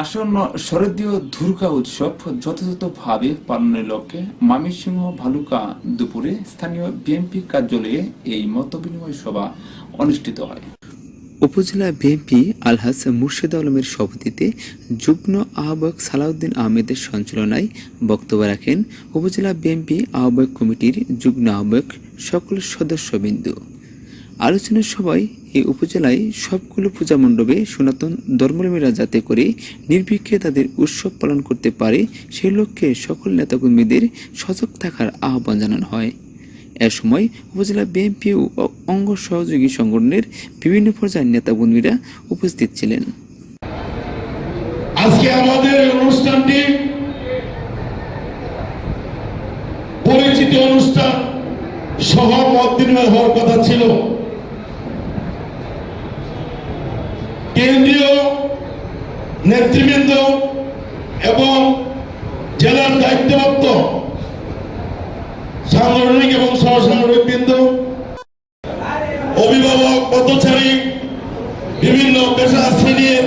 আসন্ন শরদীয় দুর্গা উৎসব যথাযথভাবে পালনের লক্ষ্যে মামিসিংহ ভালুকা দুপুরে স্থানীয় বিএনপি কার্যালয়ে এই মতবিনিময় সভা অনুষ্ঠিত হয়। উপজেলা বিএনপি আলহাজ মুর্শিদ আলমের সভাপতিতে যুগ্ম আহ্বায়ক সালাউদ্দিন আহমেদের সঞ্চালনায় বক্তব্য রাখেন উপজেলা বিএনপি আহ্বায়ক কমিটির যুগ্ম আহ্বায়ক সকল সদস্যবিন্দু। আলোচনার সভায় এই উপজেলায় সবগুলো পূজা মণ্ডপে সনাতন ধর্মপ্রেমীরা যাতে করে নির্বিঘ্নে তাদের উৎসব পালন করতে পারে, সেই লক্ষ্যে সকল নেতাকর্মীদের সজাগ থাকার আহ্বান জানানো হয়। এ সময় উপজেলা বিএনপি ও অঙ্গ সহযোগী সংগঠনের বিভিন্ন পর্যায়ের নেতাকর্মীরা উপস্থিত ছিলেন। আজকে আমাদের অনুষ্ঠানটি পরিচিত অনুষ্ঠান সহ মত হওয়ার কথা ছিল। কেন্দ্রীয় নেতৃবৃন্দ এবং জেলার দায়িত্বপ্রাপ্ত সাংগঠনিক এবং সহসাংগঠনিক বৃন্দ অভিভাবক পথচারী বিভিন্ন পেশা শ্রেণির